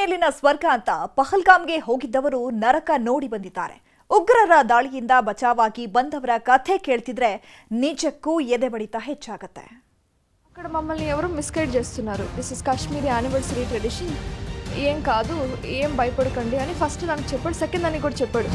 ಮೇಲಿನ ಸ್ವರ್ಗ ಅಂತ ಪಹಲ್ಗಾಮ್ಗೆ ಹೋಗಿದ್ದವರು ನರಕ ನೋಡಿ ಬಂದಿದ್ದಾರೆ. ಉಗ್ರರ ದಾಳಿಯಿಂದ ಬಚಾವಾಗಿ ಬಂದವರ ಕಥೆ ಕೇಳ್ತಿದ್ರೆ ನಿಜಕ್ಕೂ ಎದೆ ಬಡಿತ ಹೆಚ್ಚಾಗತ್ತೆ. ಕಡೆ ಮಮ್ಮಲ್ಲಿ ಅವರು ಮಿಸ್ಕೈಡ್ మిస్గైడ్ చేస్తున్నారు ಇಸ್ ಕಾಶ್ಮೀರಿ కాశ్మీర్ ಟ್ರೆಡಿಷನ್ ಏನ್ ಕಾದು కాదు ఏం ಅನಿ ಫಸ್ಟ್ ನನಗೆ ಚೆಪ್ಪು ಸೆಕೆಂಡ್ ನನಗೆ ಕೂಡ ಚೆಪ್ಪು చెప్పాడు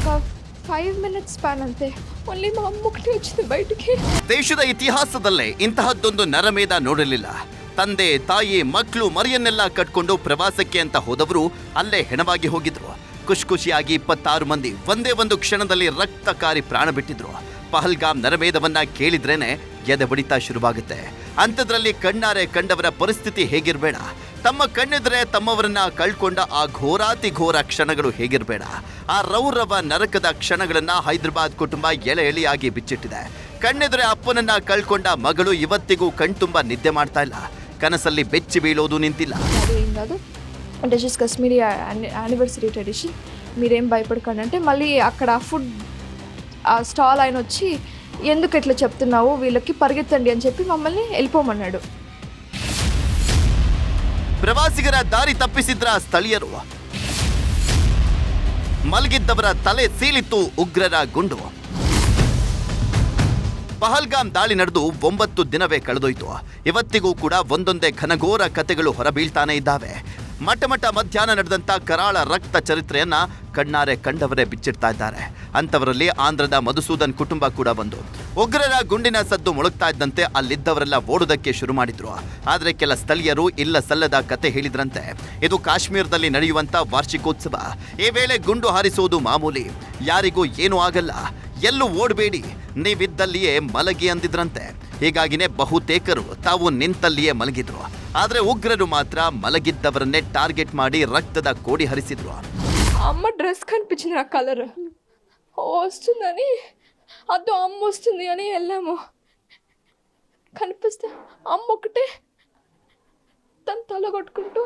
ಫೈವ್ ಮಿನಿಟ್ಸ್ ಸ್ಪ್ಯಾನ್ ಅಂತೆ. ಒಲ್ಲಿ ಮಮ್ಮ ಮುಕ್ತಿ ಹಚ್ಚಿದೆ ಬಯಟಿಗೆ. ದೇಶದ ಇತಿಹಾಸದಲ್ಲೇ ಇಂತಹದ್ದೊಂದು ನರಮೇಧ ನೋಡಲಿಲ್ಲ. ತಂದೆ, ತಾಯಿ ಮಕ್ಕಳು ಮರಿಯನ್ನೆಲ್ಲ ಕಟ್ಕೊಂಡು ಪ್ರವಾಸಕ್ಕೆ ಅಂತ ಹೋದವರು ಅಲ್ಲೇ ಹೆಣವಾಗಿ ಹೋಗಿದ್ರು. ಖುಷ್ ಖುಷಿಯಾಗಿ ಇಪ್ಪತ್ತಾರು ಮಂದಿ ಒಂದೇ ಒಂದು ಕ್ಷಣದಲ್ಲಿ ರಕ್ತಕಾರಿ ಪ್ರಾಣ ಬಿಟ್ಟಿದ್ರು. ಪಹಲ್ಗಾಮ್ ನರಮೇಧವನ್ನ ಕೇಳಿದ್ರೇನೆ ಎದೆ ಬಡಿತಾ ಶುರುವಾಗುತ್ತೆ. ಅಂಥದ್ರಲ್ಲಿ ಕಣ್ಣಾರೆ ಕಂಡವರ ಪರಿಸ್ಥಿತಿ ಹೇಗಿರಬೇಡ. ತಮ್ಮ ಕಣ್ಣೆದ್ರೆ ತಮ್ಮವರನ್ನ ಕಳ್ಕೊಂಡ ಆ ಘೋರಾತಿ ಘೋರ ಕ್ಷಣಗಳು ಹೇಗಿರಬೇಡ. ಆ ರೌರವ ನರಕದ ಕ್ಷಣಗಳನ್ನ ಹೈದರಾಬಾದ್ ಕುಟುಂಬ ಎಳೆ ಎಳೆಯಾಗಿ ಬಿಚ್ಚಿಟ್ಟಿದೆ. ಕಣ್ಣೆದುರೆ ಅಪ್ಪನನ್ನ ಕಳ್ಕೊಂಡ ಮಗಳು ಇವತ್ತಿಗೂ ಕಣ್ತುಂಬ ನಿದ್ದೆ ಮಾಡ್ತಾ ಇಲ್ಲ. ಕನಸಲ್ಲಿ ಬೆಚ್ಚಿ ಬೀಳೋದು ನಿಂತಿಲ್ಲ అది ఏం కాదు this is Kashmiri anniversary tradition మీరేం భయపడకండి అంటే మళ్ళీ అక్కడ ఫుడ్ ఆ స్టాల్ ఆయన వచ్చి ఎందుకు ఇట్లా చెప్తున్నావు వీళ్ళకి పరిగెత్తండి అని చెప్పి మమ్మల్ని వెళ్ళిపోమన్నాడు ಪ್ರವಾಸಿಗರ ದಾರಿ ತಪ್ಪಿಸಿದ್ರ ಸ್ಥಳೀಯರು ಮಲಗಿದ್ದವರ ತಲೆ ಸೀಲಿತ್ತು ಉಗ್ರರ ಗುಂಡು ಪಹಲ್ಗಾಮ್ ದಾಳಿ ನಡೆದು ಒಂಬತ್ತು ದಿನವೇ ಕಳೆದೋಯ್ತು. ಇವತ್ತಿಗೂ ಕೂಡ ಒಂದೊಂದೇ ಘನಘೋರ ಕತೆಗಳು ಹೊರಬೀಳ್ತಾನೆ ಇದ್ದಾವೆ. ಮಟಮಟ ಮಧ್ಯಾಹ್ನ ನಡೆದಂಥ ಕರಾಳ ರಕ್ತ ಚರಿತ್ರೆಯನ್ನ ಕಣ್ಣಾರೆ ಕಂಡವರೇ ಬಿಚ್ಚಿಡ್ತಾ ಇದ್ದಾರೆ. ಅಂಥವರಲ್ಲಿ ಆಂಧ್ರದ ಮಧುಸೂದನ್ ಕುಟುಂಬ ಕೂಡ ಬಂದು. ಉಗ್ರರ ಗುಂಡಿನ ಸದ್ದು ಮುಳುಗ್ತಾ ಇದ್ದಂತೆ ಅಲ್ಲಿದ್ದವರೆಲ್ಲ ಓಡೋದಕ್ಕೆ ಶುರು ಮಾಡಿದ್ರು. ಆದರೆ ಕೆಲ ಸ್ಥಳೀಯರು ಇಲ್ಲ ಸಲ್ಲದ ಕತೆ ಹೇಳಿದ್ರಂತೆ. ಇದು ಕಾಶ್ಮೀರದಲ್ಲಿ ನಡೆಯುವಂತ ವಾರ್ಷಿಕೋತ್ಸವ. ಈ ವೇಳೆ ಗುಂಡು ಹಾರಿಸುವುದು ಮಾಮೂಲಿ. ಯಾರಿಗೂ ಏನೂ ಆಗಲ್ಲ. ಎಲ್ಲೂ ಓಡಬೇಡಿ. ನೀವಿದ್ದಲ್ಲಿಯೇ ಮಲಗಿ ಅಂದಿದ್ರಂತೆ ಹೀಗಾಗಿನೇ ಬಹುತೇಕರು ತಾವು ನಿಂತಲ್ಲಿಯೇ ಮಲಗಿದ್ರು ಆದ್ರೆ ಉಗ್ರರು ಮಾತ್ರ ಮಲಗಿದ್ದವರನ್ನೇ ಟಾರ್ಗೆಟ್ ಮಾಡಿ ರಕ್ತದ ಕೋಡಿ ಹರಿಸಿದ್ರು అమ్మ డ్రెస్ కనిపించింది నాకు కలర్ వస్తుందని అదో అమ్మ వస్తుంది అని వెళ్ళాము కనిపిస్తే అమ్మ ఒకటే తను తల కొట్టుకుంటూ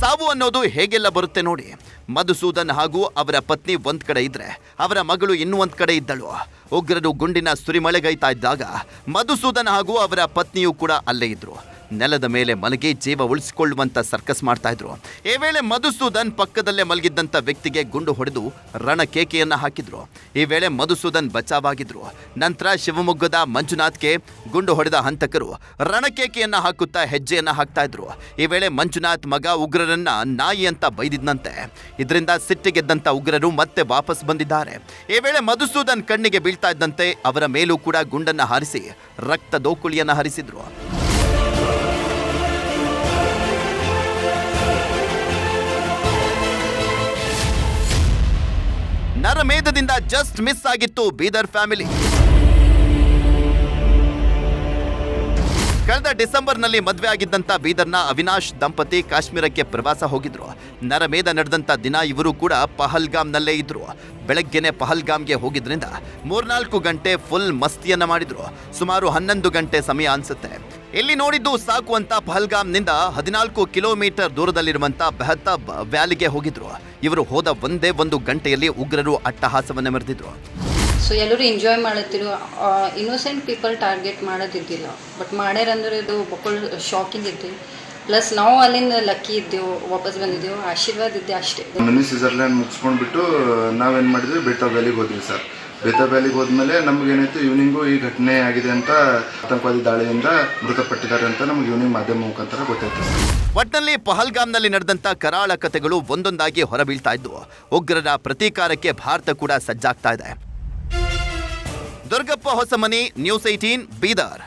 ಸಾವು ಅನ್ನೋದು ಹೇಗೆಲ್ಲ ಬರುತ್ತೆ ನೋಡಿ. ಮಧುಸೂದನ್ ಹಾಗೂ ಅವರ ಪತ್ನಿ ಒಂದ್ ಕಡೆ ಇದ್ರೆ, ಅವರ ಮಗಳು ಇನ್ನೂ ಒಂದ್ ಕಡೆ ಇದ್ದಳು. ಉಗ್ರರು ಗುಂಡಿನ ಸುರಿಮಳೆಗೈತಾ ಇದ್ದಾಗ ಮಧುಸೂದನ್ ಹಾಗೂ ಅವರ ಪತ್ನಿಯೂ ಕೂಡ ಅಲ್ಲೇ ಇದ್ರು. ನೆಲದ ಮೇಲೆ ಮಲಗಿ ಜೀವ ಉಳಿಸಿಕೊಳ್ಳುವಂತ ಸರ್ಕಸ್ ಮಾಡ್ತಾ ಇದ್ರು. ಈ ವೇಳೆ ಮಧುಸೂದನ್ ಪಕ್ಕದಲ್ಲೇ ಮಲಗಿದ್ದಂತ ವ್ಯಕ್ತಿಗೆ ಗುಂಡು ಹೊಡೆದು ರಣ ಕೇಕೆಯನ್ನ ಹಾಕಿದ್ರು. ಈ ವೇಳೆ ಮಧುಸೂದನ್ ಬಚಾವಾಗಿದ್ರು. ನಂತರ ಶಿವಮೊಗ್ಗದ ಮಂಜುನಾಥ್ಗೆ ಗುಂಡು ಹೊಡೆದ ಹಂತಕರು ರಣಕೇಕೆಯನ್ನು ಹಾಕುತ್ತಾ ಹೆಜ್ಜೆಯನ್ನು ಹಾಕ್ತಾ ಇದ್ರು. ಈ ವೇಳೆ ಮಂಜುನಾಥ್ ಮಗ ಉಗ್ರರನ್ನ ನಾಯಿ ಅಂತ ಬೈದಿದ್ದಂತೆ ಇದರಿಂದ ಸಿಟ್ಟಿಗೆದ್ದಂಥ ಉಗ್ರರು ಮತ್ತೆ ವಾಪಸ್ ಬಂದಿದ್ದಾರೆ. ಈ ವೇಳೆ ಮಧುಸೂದನ್ ಕಣ್ಣಿಗೆ ಬೀಳ್ತಾ ಇದ್ದಂತೆ ಅವರ ಮೇಲೂ ಕೂಡ ಗುಂಡನ್ನ ಹಾರಿಸಿ ರಕ್ತ ದೋಕುಳಿಯನ್ನ ಹರಿಸಿದ್ರು. ನರಮೇಧದಿಂದ ಜಸ್ಟ್ ಮಿಸ್ ಆಗಿತ್ತು ಬೀದರ್ ಫ್ಯಾಮಿಲಿ ಕಳೆದ ಡಿಸೆಂಬರ್ನಲ್ಲಿ ಮದುವೆ ಆಗಿದ್ದಂಥ ಬೀದರ್ನ ಅವಿನಾಶ್ ದಂಪತಿ ಕಾಶ್ಮೀರಕ್ಕೆ ಪ್ರವಾಸ ಹೋಗಿದ್ರು. ನರಮೇಧ ನಡೆದಂಥ ದಿನ ಇವರು ಕೂಡ ಪಹಲ್ಗಾಮ್ನಲ್ಲೇ ಇದ್ರು. ಬೆಳಗ್ಗೆನೆ ಪಹಲ್ಗಾಮ್ಗೆ ಹೋಗಿದ್ರಿಂದ ಮೂರ್ನಾಲ್ಕು ಗಂಟೆ ಫುಲ್ ಮಸ್ತಿಯನ್ನ ಮಾಡಿದ್ರು. ಸುಮಾರು ಹನ್ನೊಂದು ಗಂಟೆ ಸಮಯ ಅನ್ಸುತ್ತೆ. ಇಲ್ಲಿ ನೋಡಿದ್ದು ಸಾಕು ಅಂತ ಪಹಲ್ಗಾಮ್ನಿಂದ ಹದಿನಾಲ್ಕು ಕಿಲೋಮೀಟರ್ ದೂರದಲ್ಲಿರುವಂತ ಬೆಹತಾಬ್ ವ್ಯಾಲಿಗೆ ಹೋಗಿದ್ರು. ಇವರು ಹೋದ ಒಂದೇ ಒಂದು ಗಂಟೆಯಲ್ಲಿ ಉಗ್ರರು ಅಟ್ಟಹಾಸವನ್ನ ಮೆರೆದಿದ್ರು. ಸೊ ಎಲ್ಲರೂ ಎಂಜಾಯ್ ಮಾಡುತ್ತಿರು ಇನ್ನೋಸೆಂಟ್ ಪೀಪಲ್ ಟಾರ್ಗೆಟ್ ಮಾಡೋದಿದ್ದಿಲ್ಲ. ಬಟ್ ಮಾಡ್ಯಾರಂದ್ರೆ ಇದು ಬಕ್ಕಳ ಶಾಕಿಂಗ್ ಇತ್ತು ಪ್ಲಸ್ ನಾವು ಅಲ್ಲಿಂದ ಲಕ್ಕಿ ಇದ್ದೆವು ವಾಪಸ್ ಬಂದಿದ್ದೆವು ಆಶೀರ್ವಾದ ಇದ್ದೆ ಅಷ್ಟೇ. ಮಿನಿ ಸ್ವಿಟ್ಜರ್ಲ್ಯಾಂಡ್ ಮುಗಿಸ್ಕೊಂಡ್ಬಿಟ್ಟು ನಾವೇನು ಮಾಡಿದ್ವಿ ಬೆಟ್ಟ ವ್ಯಾಲಿಗೆ ಹೋದ್ವಿ ಸರ್. ಬೇತಾ ವ್ಯಾಲಿಗೆ ಹೋದ್ಮೇಲೆ ನಮಗೇನಾಯ್ತು ಈವ್ನಿಂಗು ಈ ಘಟನೆ ಆಗಿದೆ ಅಂತ ಆತಂಕವಾದಿ ದಾಳಿಯಿಂದ ಮೃತಪಟ್ಟಿದ್ದಾರೆ ಅಂತ ನಮ್ಗೆ ಇವ್ನಿಂಗ್ ಮಾಧ್ಯಮ ಮುಖಾಂತರ ಗೊತ್ತಾಯ್ತು. ಒಟ್ನಲ್ಲಿ ಪಹಲ್ಗಾಮ್ನಲ್ಲಿ ನಡೆದಂತ ಕರಾಳ ಕಥೆಗಳು ಒಂದೊಂದಾಗಿ ಹೊರಬೀಳ್ತಾ ಇದ್ವು ಉಗ್ರರ ಪ್ರತೀಕಾರಕ್ಕೆ ಭಾರತ ಕೂಡ ಸಜ್ಜಾಗ್ತಾ ಇದೆ. Durgappa Hosamani news eighteen Bidar.